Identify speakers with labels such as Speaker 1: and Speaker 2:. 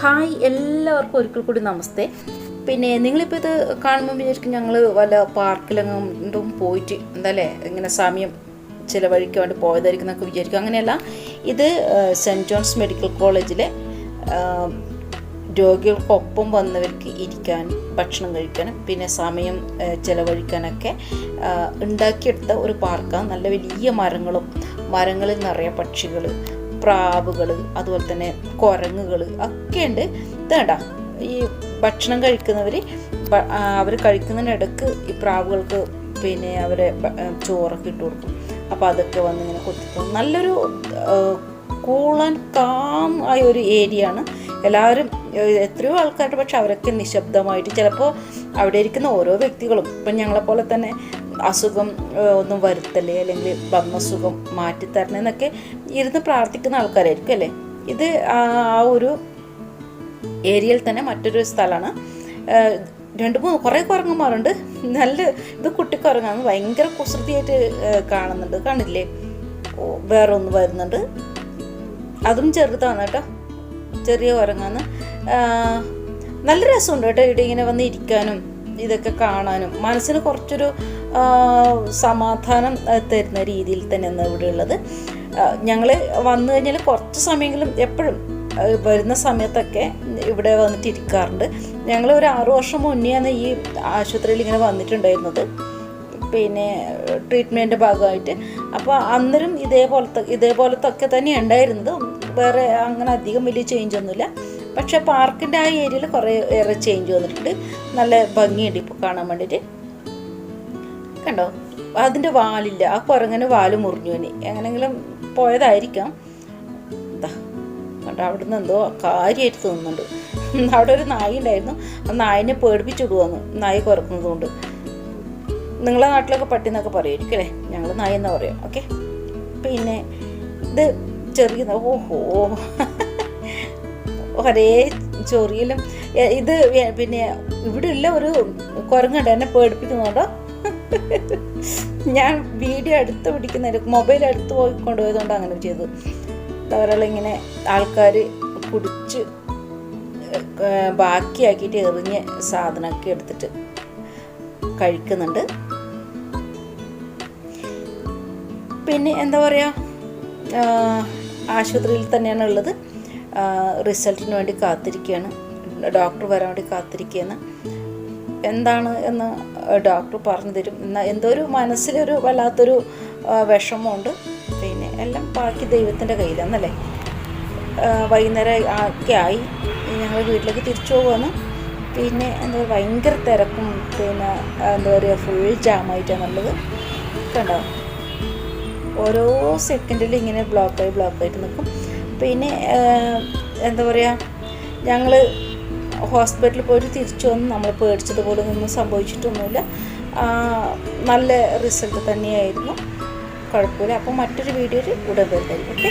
Speaker 1: Hi എല്ലാവർക്കും ഒരിക്കൽ കൂടി നമസ്തേ. പിന്നെ നിങ്ങളിപ്പോൾ ഇത് കാണുമ്പോൾ വിചാരിക്കും ഞങ്ങൾ വല്ല പാർക്കിലെങ്ങും പോയിട്ട് എന്തല്ലേ ഇങ്ങനെ സമയം ചിലവഴിക്കാൻ വേണ്ടി പോയതായിരിക്കും എന്നൊക്കെ വിചാരിക്കും. അങ്ങനെയല്ല ഇത് സെന്റ് ജോൺസ് മെഡിക്കൽ കോളേജിലെ രോഗികൾക്കൊപ്പം വന്നവർക്ക് ഇരിക്കാൻ ഭക്ഷണം കഴിക്കാനും പിന്നെ സമയം ചിലവഴിക്കാനൊക്കെ ഉണ്ടാക്കിയെടുത്ത ഒരു പാർക്കാണ്. നല്ല വലിയ മരങ്ങളും മരങ്ങളിൽ നിറയെ പക്ഷികൾ പ്രാവുകൾ അതുപോലെ തന്നെ കുരങ്ങുകൾ ഒക്കെ ഉണ്ട് ഇതേണ്ട ഈ ഭക്ഷണം കഴിക്കുന്നവർ അവർ കഴിക്കുന്നതിനിടക്ക് ഈ പ്രാവുകൾക്ക് പിന്നെ അവരെ ചോറൊക്കെ ഇട്ട് കൊടുക്കും. അപ്പോൾ അതൊക്കെ വന്ന് ഇങ്ങനെ കൊത്തിപ്പോകും. നല്ലൊരു കൂൾ ആൻഡ് കാം ആയ ഒരു ഏരിയ ആണ് എല്ലാവരും എത്രയോ ആൾക്കാരുടെ പക്ഷെ അവരൊക്കെ നിശബ്ദമായിട്ട് ചിലപ്പോൾ അവിടെ ഇരിക്കുന്ന ഓരോ വ്യക്തികളും ഇപ്പം ഞങ്ങളെപ്പോലെ തന്നെ അസുഖം ഒന്നും വരുത്തല്ലേ അല്ലെങ്കിൽ ഭംഗസുഖം സുഖം മാറ്റിത്തരണേ എന്നൊക്കെ ഇരുന്ന് പ്രാർത്ഥിക്കുന്ന ആൾക്കാരായിരിക്കും അല്ലേ? ഇത് ആ ഒരു ഏരിയയിൽ തന്നെ മറ്റൊരു സ്ഥലമാണ്. രണ്ട് മൂന്ന് കുറേ കുറങ്ങന്മാരുണ്ട് നല്ല ഇത് കുട്ടിക്കുരങ്ങാണ്. ഭയങ്കര കുസൃതിയായിട്ട് കാണുന്നുണ്ട്. കാണില്ലേ വേറെ ഒന്ന് വരുന്നുണ്ട്. അതും ചെറുതാണ് കേട്ടോ. ചെറിയ കുരങ്ങാന്ന് ആഹ് നല്ല രസമുണ്ട് കേട്ടോ. ഇവിടെ ഇങ്ങനെ വന്ന് ഇരിക്കാനും ഇതൊക്കെ കാണാനും. മനസ്സിന് കുറച്ചൊരു സമാധാനം തരുന്ന രീതിയിൽ തന്നെയാണ് ഇവിടെ ഉള്ളത്. ഞങ്ങൾ വന്നു കഴിഞ്ഞാൽ കുറച്ച് സമയമെങ്കിലും എപ്പോഴും വരുന്ന സമയത്തൊക്കെ ഇവിടെ വന്നിട്ട് ഇരിക്കാറുണ്ട്. ഞങ്ങൾ ഒരു ആറു വർഷം മുന്നെയാണ് ഈ ആശുപത്രിയിൽ ഇങ്ങനെ വന്നിട്ടുണ്ടായിരുന്നത്. പിന്നെ ട്രീറ്റ്മെന്റിന്റെ ഭാഗമായിട്ട്. അപ്പോൾ അന്നേരം ഇതേപോലത്തെ ഇതേപോലത്തെ ഒക്കെ തന്നെ ഉണ്ടായിരുന്നത്. വേറെ അങ്ങനെ അധികം വലിയ ചേഞ്ച് ഒന്നുമില്ല. പക്ഷേ പാർക്കിന്റെ ആ ഏരിയയിൽ കുറേ ഏറെ ചേഞ്ച് വന്നിട്ടുണ്ട്. നല്ല ഭംഗിയുണ്ട് ഇപ്പോൾ കാണാൻ വേണ്ടിയിട്ട് കണ്ടോ? അതിന്റെ വാലില്ല. ആ കുരങ്ങന് വാൽ മുറിഞ്ഞു ഇനി. എങ്ങനെങ്കിലും പോയതായിരിക്കാം. എന്താ കണ്ടോ അവിടുന്ന് എന്തോ കാര്യമായിട്ട് തോന്നുന്നുണ്ട്. അവിടെ ഒരു നായി ഉണ്ടായിരുന്നു. ആ നായിനെ പേടിപ്പിച്ചിടുവന്നു നായി കുറക്കുന്നത് കൊണ്ട് നിങ്ങളെ നാട്ടിലൊക്കെ പട്ടി എന്നൊക്കെ പറയുമായിരിക്കും അല്ലേ? ഞങ്ങൾ നായി എന്നാ പറയാം. ഓക്കെ? പിന്നെ ഇത് ചെറിയ ഓഹോ. ഒരേ ചൊറിയിലും. ഇത് പിന്നെ ഇവിടെ ഉള്ള ഒരു കുരങ്ങുണ്ട്. എന്നെ പേടിപ്പിക്കുന്നുണ്ടോ ഞാൻ വീഡിയോ എടുത്ത് പിടിക്കുന്ന മൊബൈൽ എടുത്ത് പോയി കൊണ്ടുപോയതുകൊണ്ട് അങ്ങനെ ചെയ്തു ഒരാളിങ്ങനെ ആൾക്കാർ കുടിച്ച് ബാക്കിയാക്കിയിട്ട് എറിഞ്ഞ് സാധനമൊക്കെ എടുത്തിട്ട് കഴിക്കുന്നുണ്ട്. പിന്നെ എന്താ പറയുക ആശുപത്രിയിൽ തന്നെയാണ് ഉള്ളത്. റിസൾട്ടിന് വേണ്ടി കാത്തിരിക്കുകയാണ്. ഡോക്ടർ വരാൻ വേണ്ടി കാത്തിരിക്കുകയാണ്. എന്താണ് എന്ന് ഡോക്ടർ പറഞ്ഞു തരും എന്നാൽ എന്തോ ഒരു മനസ്സിലൊരു വല്ലാത്തൊരു വിഷമമുണ്ട്. പിന്നെ എല്ലാം ബാക്കി ദൈവത്തിന്റെ കയ്യിലാണെന്നല്ലേ വൈകുന്നേരം ഒക്കെ ആയി. ഞങ്ങൾ വീട്ടിലേക്ക് തിരിച്ചു പോകുമെന്ന് പിന്നെ എന്താ പറയുക ഭയങ്കര തിരക്കും. പിന്നെ എന്താ പറയുക ഫുൾ ജാമായിട്ടാണുള്ളത് കണ്ടോ? ഓരോ സെക്കൻഡിൽ ഇങ്ങനെ ബ്ലോക്കായി ബ്ലോക്കായിട്ട് നിൽക്കും പിന്നെ എന്താ പറയുക ഞങ്ങൾ ഹോസ്പിറ്റലിൽ പോയിട്ട് തിരിച്ചു വന്ന് നമ്മൾ പേടിച്ചതുപോലെ ഒന്നും സംഭവിച്ചിട്ടൊന്നുമില്ല. നല്ല റിസൾട്ട് തന്നെയായിരുന്നു. കുഴപ്പമില്ല. അപ്പോൾ മറ്റൊരു വീഡിയോയിൽ ഉടൻ വരുന്നതായിരിക്കും ഓക്കെ?